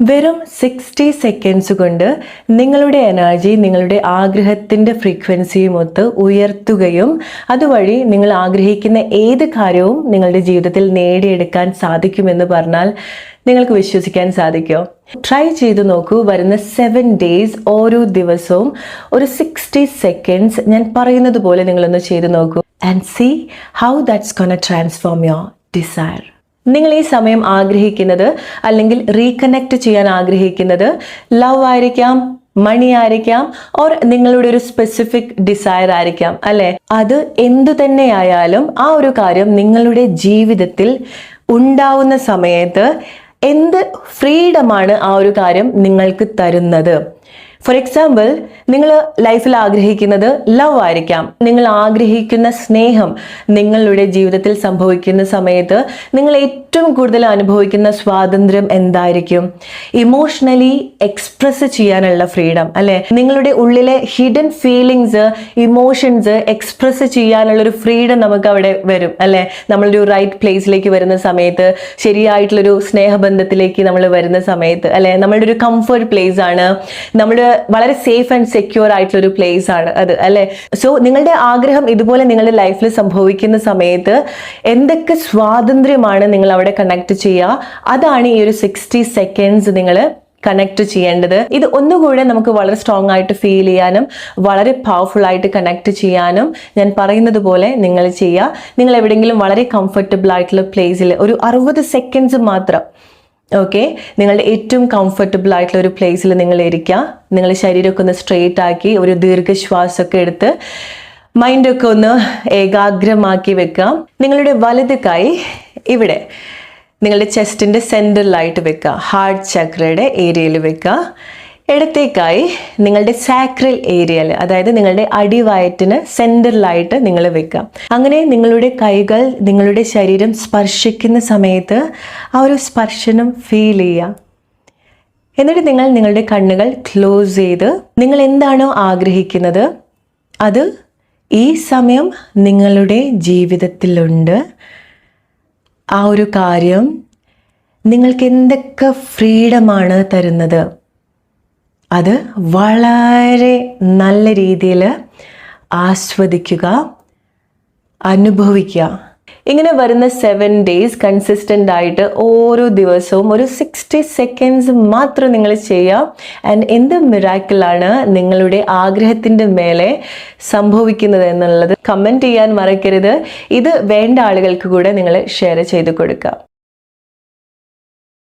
വെറും sixty seconds കൊണ്ട് നിങ്ങളുടെ എനർജി നിങ്ങളുടെ ആഗ്രഹത്തിന്റെ ഫ്രീക്വൻസിയുമൊത്ത് ഉയർത്തുകയും അതുവഴി നിങ്ങൾ ആഗ്രഹിക്കുന്ന ഏത് കാര്യവും നിങ്ങളുടെ ജീവിതത്തിൽ നേടിയെടുക്കാൻ സാധിക്കുമെന്ന് പറഞ്ഞാൽ നിങ്ങൾക്ക് വിശ്വസിക്കാൻ സാധിക്കുമോ ട്രൈ ചെയ്ത് നോക്കൂ വരുന്ന സെവൻ ഡേയ്സ് ഓരോ ദിവസവും ഒരു സിക്സ്റ്റി സെക്കൻഡ്സ് ഞാൻ പറയുന്നത് പോലെ നിങ്ങളൊന്ന് ചെയ്ത് നോക്കൂ. And see how that's can transform your desire നിങ്ങൾ ഈ സമയം ആഗ്രഹിക്കുന്നത് അല്ലെങ്കിൽ റീകണക്ട് ചെയ്യാൻ ആഗ്രഹിക്കുന്നത് ലവ് ആയിരിക്കാം മണി ആയിരിക്കാം ഓർ നിങ്ങളുടെ ഒരു സ്പെസിഫിക് ഡിസയർ ആയിരിക്കാം അല്ലെ? അത് എന്തു തന്നെയായാലും ആ ഒരു കാര്യം നിങ്ങളുടെ ജീവിതത്തിൽ ഉണ്ടാവുന്ന സമയത്ത് എന്ത് ഫ്രീഡമാണ് ആ ഒരു കാര്യം നിങ്ങൾക്ക് തരുന്നത്? ഫോർ എക്സാമ്പിൾ നിങ്ങൾ ലൈഫിൽ ആഗ്രഹിക്കുന്നത് ലവ് ആയിരിക്കാം. നിങ്ങൾ ആഗ്രഹിക്കുന്ന സ്നേഹം നിങ്ങളുടെ ജീവിതത്തിൽ സംഭവിക്കുന്ന സമയത്ത് നിങ്ങൾ ഏറ്റവും കൂടുതൽ അനുഭവിക്കുന്ന സ്വാതന്ത്ര്യം എന്തായിരിക്കും? ഇമോഷണലി എക്സ്പ്രസ് ചെയ്യാനുള്ള ഫ്രീഡം അല്ലെ? നിങ്ങളുടെ ഉള്ളിലെ ഹിഡൻ ഫീലിങ്സ് ഇമോഷൻസ് എക്സ്പ്രസ് ചെയ്യാനുള്ള ഒരു ഫ്രീഡം നമുക്ക് അവിടെ വരും അല്ലെ? നമ്മളൊരു റൈറ്റ് പ്ലേസിലേക്ക് വരുന്ന സമയത്ത് ശരിയായിട്ടുള്ളൊരു സ്നേഹബന്ധത്തിലേക്ക് നമ്മൾ വരുന്ന സമയത്ത് അല്ലെ? നമ്മളുടെ ഒരു കംഫർട്ട് പ്ലേസ് ആണ്. നമ്മുടെ വളരെ സേഫ് ആൻഡ് സെക്യൂർ ആയിട്ടുള്ള ഒരു പ്ലേസ് ആണ് അത് അല്ലെ? സോ നിങ്ങളുടെ ആഗ്രഹം ഇതുപോലെ നിങ്ങളുടെ ലൈഫിൽ സംഭവിക്കുന്ന സമയത്ത് എന്തൊക്കെ സ്വാതന്ത്ര്യമാണ് നിങ്ങൾ അവിടെ കണക്ട് ചെയ്യുക? അതാണ് ഈ ഒരു സിക്സ്റ്റി സെക്കൻഡ്സ് നിങ്ങൾ കണക്ട് ചെയ്യേണ്ടത്. ഇത് ഒന്നുകൂടെ നമുക്ക് വളരെ സ്ട്രോങ് ആയിട്ട് ഫീൽ ചെയ്യാനും വളരെ പവർഫുൾ ആയിട്ട് കണക്ട് ചെയ്യാനും ഞാൻ പറയുന്നത് പോലെ നിങ്ങൾ ചെയ്യുക. നിങ്ങൾ എവിടെയെങ്കിലും വളരെ കംഫർട്ടബിൾ ആയിട്ടുള്ള പ്ലേസിൽ ഒരു അറുപത് സെക്കൻഡ്സ് മാത്രം ഓക്കെ നിങ്ങളുടെ ഏറ്റവും കംഫർട്ടബിൾ ആയിട്ടുള്ള ഒരു പ്ലേസിൽ നിങ്ങൾ ഇരിക്കുക. നിങ്ങളുടെ ശരീരമൊക്കെ ഒന്ന് സ്ട്രെയിറ്റ് ആക്കി ഒരു ദീർഘശ്വാസമൊക്കെ എടുത്ത് മൈൻഡൊക്കെ ഒന്ന് ഏകാഗ്രമാക്കി വെക്കുക. നിങ്ങളുടെ വലത് കൈ ഇവിടെ. നിങ്ങളുടെ ചെസ്റ്റിന്റെ സെന്ററിലായിട്ട് വെക്കുക. ഹാർട്ട് ചക്രയുടെ ഏരിയയിൽ വെക്കുക. ഇടത്തേക്കായി നിങ്ങളുടെ സാക്രൽ ഏരിയയിൽ അതായത് നിങ്ങളുടെ അടിവയറ്റിന് സെന്ററിലായിട്ട് നിങ്ങൾ വെക്കുക. അങ്ങനെ നിങ്ങളുടെ കൈകൾ നിങ്ങളുടെ ശരീരം സ്പർശിക്കുന്ന സമയത്ത് ആ ഒരു സ്പർശനം ഫീൽ ചെയ്യുക. എന്നിട്ട് നിങ്ങൾ നിങ്ങളുടെ കണ്ണുകൾ ക്ലോസ് ചെയ്ത് നിങ്ങൾ എന്താണോ ആഗ്രഹിക്കുന്നത് അത് ഈ സമയം നിങ്ങളുടെ ജീവിതത്തിലുണ്ട്. ആ ഒരു കാര്യം നിങ്ങൾക്ക് എന്തൊക്കെ ഫ്രീഡമാണ് തരുന്നത്? അത് വളരെ നല്ല രീതിയിൽ ആസ്വദിക്കുക അനുഭവിക്കുക. ഇങ്ങനെ വരുന്ന സെവൻ ഡേയ്സ് കൺസിസ്റ്റന്റ് ആയിട്ട് ഓരോ ദിവസവും ഒരു സിക്സ്റ്റി സെക്കൻഡ്സ് മാത്രം നിങ്ങൾ ചെയ്യുക. ആൻഡ് എന്ത് മിറാക്കിളാണ് നിങ്ങളുടെ ആഗ്രഹത്തിന്റെ മേലെ സംഭവിക്കുന്നത് എന്നുള്ളത് കമന്റ് ചെയ്യാൻ മറക്കരുത്. ഇത് വേണ്ട ആളുകൾക്ക് കൂടെ നിങ്ങൾ ഷെയർ ചെയ്ത് കൊടുക്കുക.